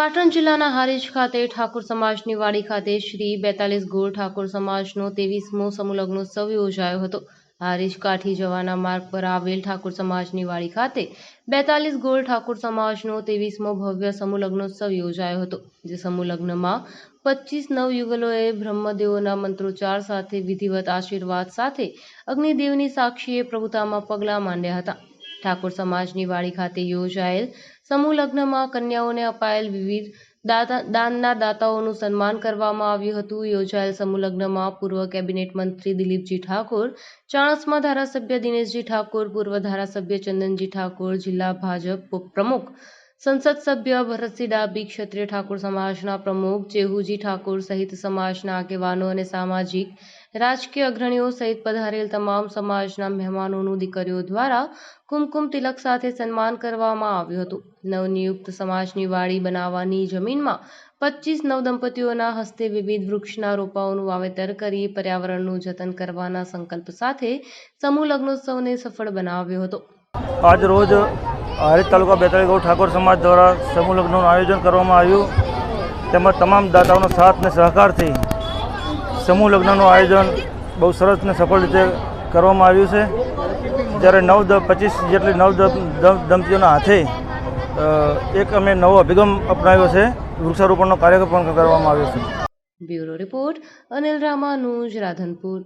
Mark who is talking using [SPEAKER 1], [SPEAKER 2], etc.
[SPEAKER 1] પાટણ જિલ્લાના હારીજ ખાતે ઠાકોર સમાજની વાડી ખાતે શ્રી બેતાલીસ ગોળ ઠાકોર સમાજનો ત્રેવીસમો સમૂહ લગ્નોત્સવ યોજાયો હતો. હારીજ કાઠી જવાના માર્ગ પર આવેલ ઠાકોર સમાજની વાડી ખાતે બેતાલીસ ગોળ ઠાકોર સમાજનો ત્રેવીસમો ભવ્ય સમૂહ લગ્નોત્સવ યોજાયો હતો, જે સમૂહલગ્નમાં પચીસ નવયુગલોએ બ્રહ્મદેવોના મંત્રોચ્ચાર સાથે, વિધિવત આશીર્વાદ સાથે અગ્નિદેવની સાક્ષીએ પ્રભુતામાં પગલાં માંડ્યા હતા. ઠાકોર સમાજની વાડી ખાતે યોજાયેલ સમૂહ લગ્નમાં કન્યાઓને અપાયેલ વિવિધ દાનના દાતાઓનું સન્માન કરવામાં આવ્યું હતું. યોજાયેલ સમૂહ લગ્નમાં પૂર્વ કેબિનેટ મંત્રી દિલીપજી ઠાકોર, ચાણસ્મા ધારાસભ્ય દિનેશજી ઠાકોર, પૂર્વ ધારાસભ્ય ચંદનજી ઠાકોર, જિલ્લા ભાજપ પ્રમુખ, સંસદ સભ્ય ભરતસિંહ ડાબી ક્ષત્રિય ઠાકોર સમાજના પ્રમુખ ચેહુજી ઠાકોર સહિત સમાજના આગેવાનો અને સામાજિક રાજકીય અગ્રણીઓ સહિત પધારેલ તમામ સમાજના મહેમાનોનું દીકરીઓ દ્વારા કુમકુમ તિલક સાથે સન્માન કરવામાં આવ્યું હતું. નવનિયુક્ત સમાજની વાડી બનાવવાની જમીનમાં પચીસ નવદંપતીઓના હસ્તે વિવિધ વૃક્ષના રોપાઓનું વાવેતર કરી પર્યાવરણનું જતન કરવાના સંકલ્પ સાથે સમૂહ લગ્નોત્સવને સફળ બનાવ્યો હતો.
[SPEAKER 2] આજ રોજ હરિત તાલુકા બેતાળી ગૌ ઠાકોર સમાજ દ્વારા સમૂહ લગ્નનું આયોજન કરવામાં આવ્યું. તેમજ તમામ દાતાઓનો સાથ અને સહકારથી સમૂહ લગ્નનું આયોજન બહુ સરસ અને સફળ રીતે કરવામાં આવ્યું છે. જ્યારે નવ દ પચીસ જેટલી નવ દંપતીઓના હાથે એક અમે નવો અભિગમ અપનાવ્યો છે. વૃક્ષારોપણનો કાર્યક્રમ પણ કરવામાં આવ્યો છે.
[SPEAKER 1] Bureau report Anil Ramanuj, Radhanpur.